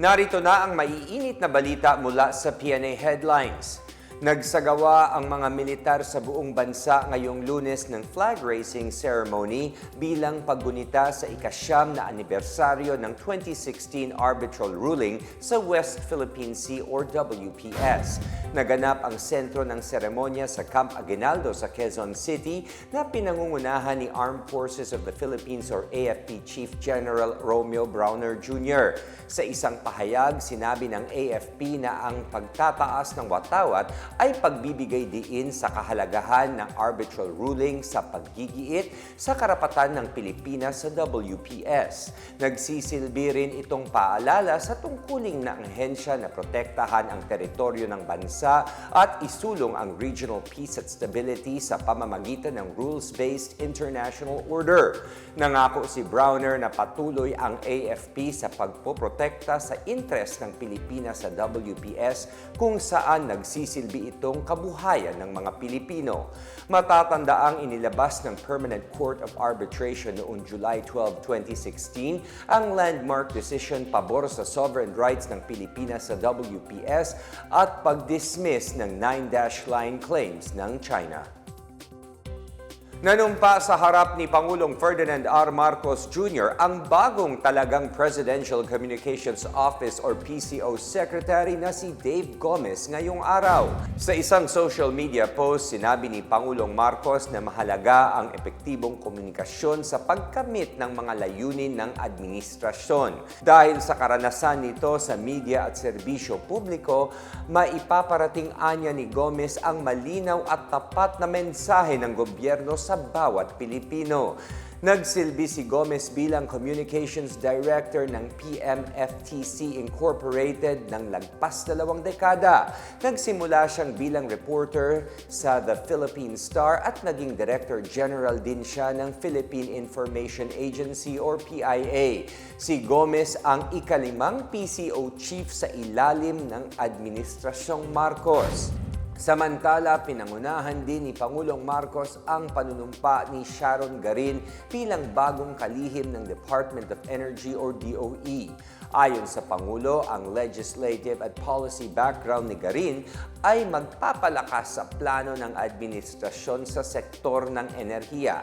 Narito na ang maiinit na balita mula sa PNA Headlines. Nagsagawa ang mga militar sa buong bansa ngayong lunes ng flag raising ceremony bilang paggunita sa ikasyam na anibersaryo ng 2016 arbitral ruling sa West Philippine Sea or WPS. Naganap ang sentro ng seremonya sa Camp Aguinaldo sa Quezon City na pinangungunahan ni Armed Forces of the Philippines or AFP Chief General Romeo Browner Jr. Sa isang pahayag, sinabi ng AFP na ang pagtataas ng watawat ay pagbibigay diin sa kahalagahan ng arbitral ruling sa paggigiit sa karapatan ng Pilipinas sa WPS. Nagsisilbi rin itong paalala sa tungkuling na ahensya na protektahan ang teritoryo ng bansa at isulong ang regional peace at stability sa pamamagitan ng rules-based international order. Nangako si Browner na patuloy ang AFP sa pagpoprotekta sa interest ng Pilipinas sa WPS kung saan nagsisilbi itong kabuhayan ng mga Pilipino. Matatandaang inilabas ng Permanent Court of Arbitration noong July 12, 2016 ang landmark decision pabor sa sovereign rights ng Pilipinas sa WPS at pag-dismiss ng 9-dash line claims ng China. Nanumpa sa harap ni Pangulong Ferdinand R. Marcos Jr. ang bagong talagang Presidential Communications Office or PCO Secretary na si Dave Gomez ngayong araw. Sa isang social media post, sinabi ni Pangulong Marcos na mahalaga ang epektibong komunikasyon sa pagkamit ng mga layunin ng administrasyon. Dahil sa karanasan nito sa media at serbisyo publiko, maipaparating anya ni Gomez ang malinaw at tapat na mensahe ng gobyerno sa bawat Pilipino. Nagsilbi si Gomez bilang Communications Director ng PMFTC Incorporated ng lagpas dalawang dekada. Nagsimula siyang bilang reporter sa The Philippine Star at naging Director General din siya ng Philippine Information Agency or PIA. Si Gomez ang ikalimang PCO chief sa ilalim ng Administrasyong Marcos. Samantala, pinangunahan din ni Pangulong Marcos ang panunumpa ni Sharon Garin bilang bagong kalihim ng Department of Energy or DOE. Ayon sa Pangulo, ang legislative at policy background ni Garin ay magpapalakas sa plano ng administrasyon sa sektor ng enerhiya.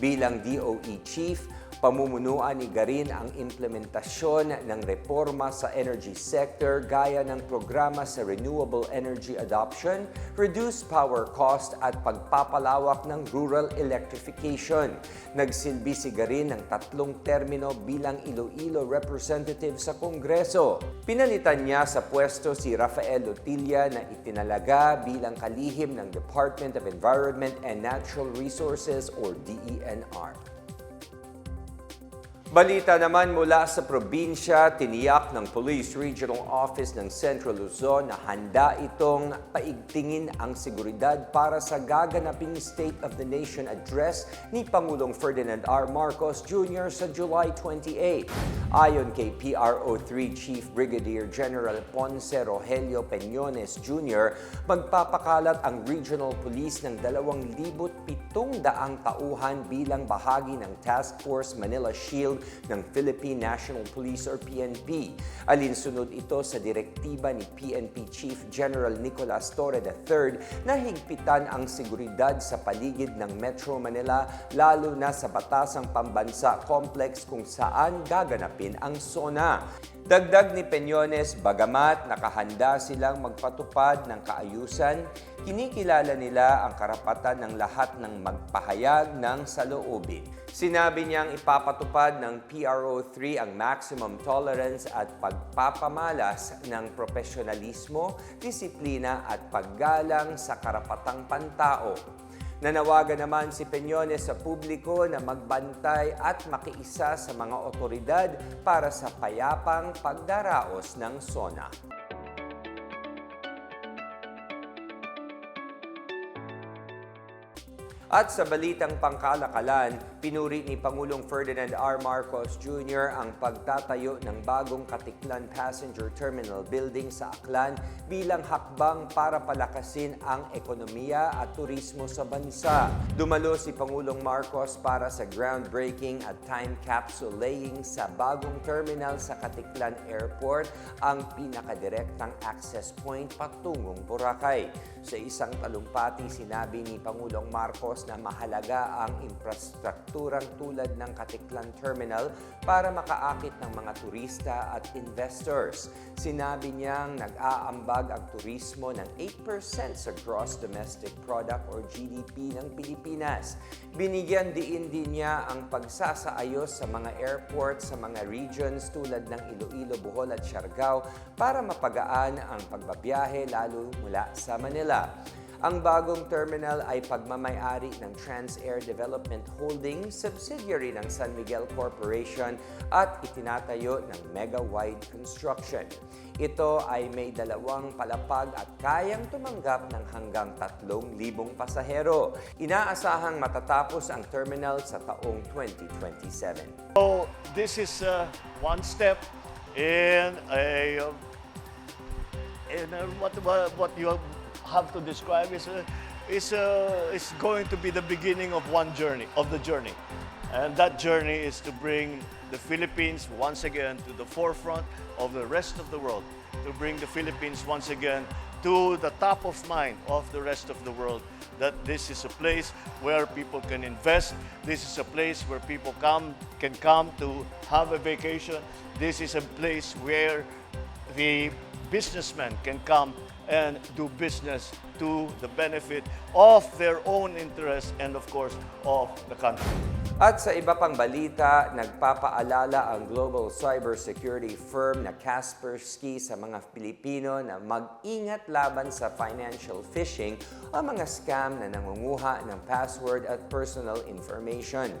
Bilang DOE chief, Pamumunuan ni Garin ang implementasyon ng reforma sa energy sector gaya ng programa sa renewable energy adoption, reduced power cost at pagpapalawak ng rural electrification. Nagsilbi si Garin ng tatlong termino bilang Iloilo representative sa Kongreso. Pinalitan niya sa pwesto si Rafael Lotilla na itinalaga bilang kalihim ng Department of Environment and Natural Resources or DENR. Balita naman mula sa probinsya, tiniyak ng Police Regional Office ng Central Luzon na handa itong paigtingin ang seguridad para sa gaganaping State of the Nation Address ni Pangulong Ferdinand R. Marcos Jr. sa July 28. Ayon kay PRO3 Chief Brigadier General Ponce Rogelio Peñones Jr., magpapakalat ang Regional Police ng 2,700 tauhan bilang bahagi ng Task Force Manila Shield ng Philippine National Police or PNP. Alinsunod ito sa direktiba ni PNP Chief General Nicolas Torre III na higpitan ang seguridad sa paligid ng Metro Manila lalo na sa Batasang Pambansa Complex kung saan gaganapin ang SONA. Dagdag ni Peñones, bagamat nakahanda silang magpatupad ng kaayusan, kinikilala nila ang karapatan ng lahat ng magpahayag ng saloobin. Sinabi niyang ipapatupad ng PRO3 ang maximum tolerance at pagpapamalas ng profesionalismo, disiplina at paggalang sa karapatang pantao. Nanawagan naman si Peñones sa publiko na magbantay at makiisa sa mga otoridad para sa payapang pagdaraos ng SONA. At sa balitang pangkalakalan, Pinuri ni Pangulong Ferdinand R. Marcos Jr. ang pagtatayo ng bagong Katiklan Passenger Terminal Building sa Aklan bilang hakbang para palakasin ang ekonomiya at turismo sa bansa. Dumalo si Pangulong Marcos para sa groundbreaking at time capsule laying sa bagong terminal sa Katiklan Airport, ang pinakadirektang access point patungong Boracay. Sa isang talumpati, sinabi ni Pangulong Marcos na mahalaga ang infrastrukturang tulad ng Katiklan Terminal para makaakit ng mga turista at investors. Sinabi niyang nag-aambag ang turismo ng 8% sa gross domestic product or GDP ng Pilipinas. Binigyan diin din niya ang pagsasaayos sa mga airports sa mga regions tulad ng Iloilo, Bohol at Siargao para mapagaan ang pagbabiyahe lalo mula sa Manila. Ang bagong terminal ay pagmamayari ng Transair Development Holdings, subsidiary ng San Miguel Corporation at itinatayo ng Mega Wide Construction. Ito ay may dalawang palapag at kayang tumanggap ng hanggang 3,000 pasahero. Inaasahang matatapos ang terminal sa taong 2027. So this is uh, one step in a in a, what, what what you have to describe is a, is a, is going to be the beginning of one journey of the journey, and that journey is to bring the Philippines once again to the forefront of the rest of the world, to bring the Philippines once again to the top of mind of the rest of the world. That this is a place where people can invest. This is a place where people come can come to have a vacation. This is a place where the businessmen can come and do business to the benefit of their own interest and of course of the country At sa iba pang balita, nagpapaalala ang global cybersecurity firm na Kaspersky sa mga Pilipino na mag-ingat laban sa financial phishing o mga scam na nangunguha ng password at personal information.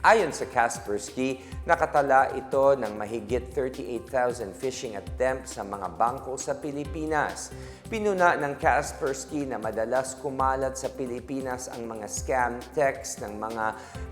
Ayon sa Kaspersky, nakatala ito ng mahigit 38,000 phishing attempts sa mga bangko sa Pilipinas. Pinuna ng Kaspersky na madalas kumalat sa Pilipinas ang mga scam text ng mga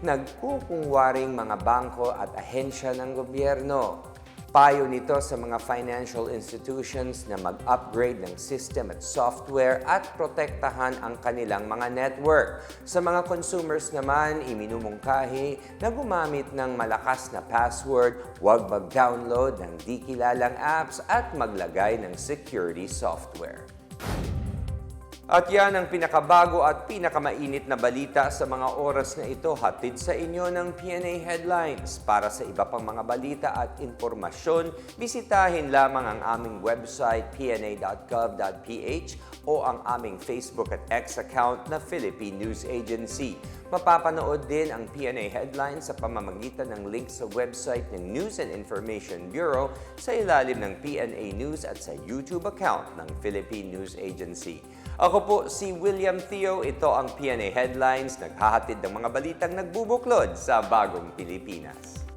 nagkukungwaring mga bangko at ahensya ng gobyerno. Payo nito sa mga financial institutions na mag-upgrade ng system at software at protektahan ang kanilang mga network. Sa mga consumers naman, iminumungkahi na gumamit ng malakas na password, huwag mag-download ng di kilalang apps at maglagay ng security software. At yan ang pinakabago at pinakamainit na balita sa mga oras na ito hatid sa inyo ng PNA Headlines. Para sa iba pang mga balita at informasyon, bisitahin lamang ang aming website pna.gov.ph o ang aming Facebook at X account na Philippine News Agency. Mapapanood din ang PNA Headlines sa pamamagitan ng link sa website ng News and Information Bureau sa ilalim ng PNA News at sa YouTube account ng Philippine News Agency. Ako po si William Theo. Ito ang PNA Headlines, naghahatid ng mga balitang nagbubuklod sa bagong Pilipinas.